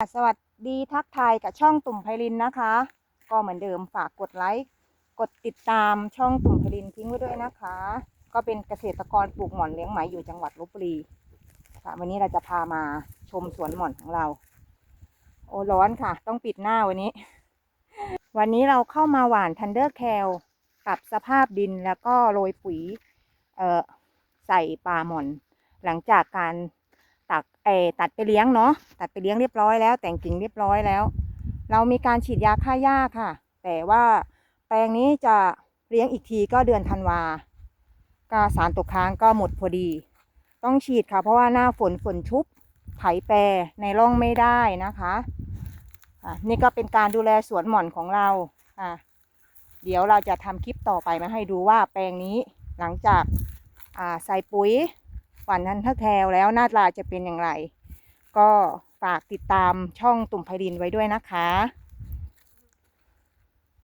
สวัสดีทักทายกับช่องตุ่มไพลินนะคะ ก็เหมือนเดิมฝากกดไลค์กดติดตามช่องตุ่มไพลินทิ้งไว้ด้วยนะคะ ก็เป็นเกษตรกรปลูกหม่อนเลี้ยงไหมอยู่จังหวัดลบบุรีค่ะวันนี้เราจะพามาชมสวนหม่อนของเรา โอ้ร้อนค่ะ ต้องปิดหน้าวันนี้ วันนี้เราเข้ามาหว่านทันเดอร์แคลกับสภาพดินแล้วก็โรยปุ๋ย เอ่อใส่ปลาหม่อน หลังจากการ ตักเอตัดไปเลี้ยงเนาะตัดไปเลี้ยงเรียบร้อยแล้ว แต่งกิ่งเรียบร้อยแล้ว เรามีการฉีดยาฆ่าหญ้าค่ะ แต่ว่าแปลงนี้จะเลี้ยงอีกทีก็เดือนธันวาก็สารตกค้างก็หมดพอดี ต้องฉีดค่ะ เพราะว่าหน้าฝนฝนชุบไถแปรในร่องไม่ได้นะคะอะนี่ก็เป็นการดูแลสวนหม่อนของเราอะเดี๋ยวเราจะทำคลิปต่อไปมาให้ดูว่าแปลงนี้หลังจากอ่าใส่ปุ๋ย หวานนั้นถ้าแคลแล้วหน้าตาจะเป็นอย่างไร ก็ฝากติดตามช่องตุ่มไพรินไว้ด้วยนะคะ